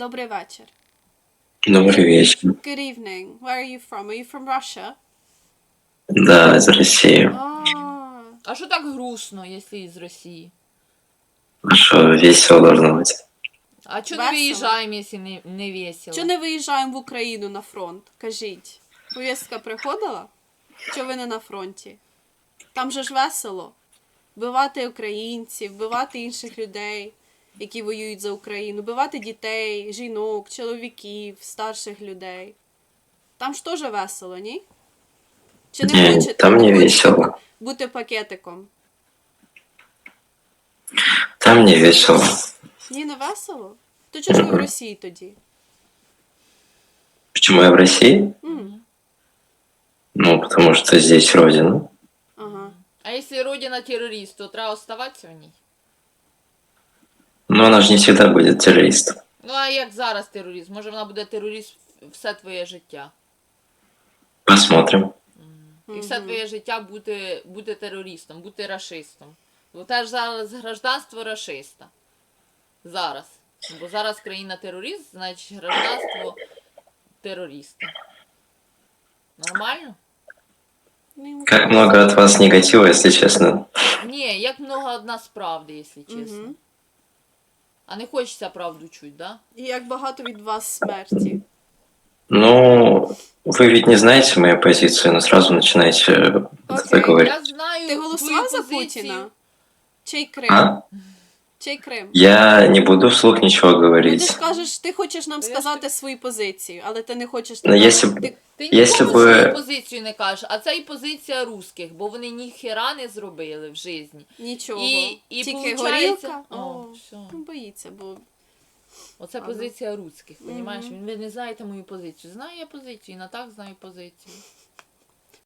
Добрий вечір. Добрый вечер. Good evening. Where are you from? Are you from Russia? Да, из России. А, А що так грустно, якщо із Росії? А что, весело должно быть. А чого не Весело. виїжджаємо, якщо не, не весело? Чого не виїжджаємо в Україну на фронт? Кажіть. Повістка приходила? Чи ви не на фронті? Там же ж весело. Вбивати українців, вбивати інших людей, які воюють за Україну, вбивати дітей, жінок, чоловіків, старших людей. Там ж теж весело, ні? Чи не хочете, там не весело. бути пакетиком? Там не весело. Ні, не весело? То чого ж ви в Росії тоді? Почему я в России? М, Ну, потому что здесь родина. Ага. А якщо родина терорист, то треба оставатися в ній? Но она же не всегда будет террористом. Ну а як зараз терорист? Може вона буде терорист все твоє життя? Посмотрим. І все твоє життя бути, бути терористом, бути рашистом. Бо теж зараз гражданство рашиста. Зараз. Бо зараз країна терорист, значить гражданство терориста. Нормально? Ну, Как много от вас негатива, если честно. Ні, як много одна правди, якщо чесно. Мгм. А не хочеться правду чути, да? І як багато від вас смерті. Ну, вы ведь не знаете мою позицию, но сразу начинаете э, вот это Окей, говорить. Я знаю. Ти голосував твою за позицію. Путіна? Чий Крим? А? Чий Крим? Я не буду вслух ничего Ну, ти ж кажеш, ти хочеш нам сказати свою позицію, але ти не хочеш Ну, якщо б- ти... Ти Якщо нікому би- свою позицію не кажеш, а це і позиція русських, бо вони ніхера не зробили в житті. нічого. І, і Тільки получається... горілка. О, О, все. ну, боїться, бо Оце Ага. позиція русських, Мгм. понімаєш? Ви не знаєте мою позицію. Знаю я позицію, і на так знаю позицію.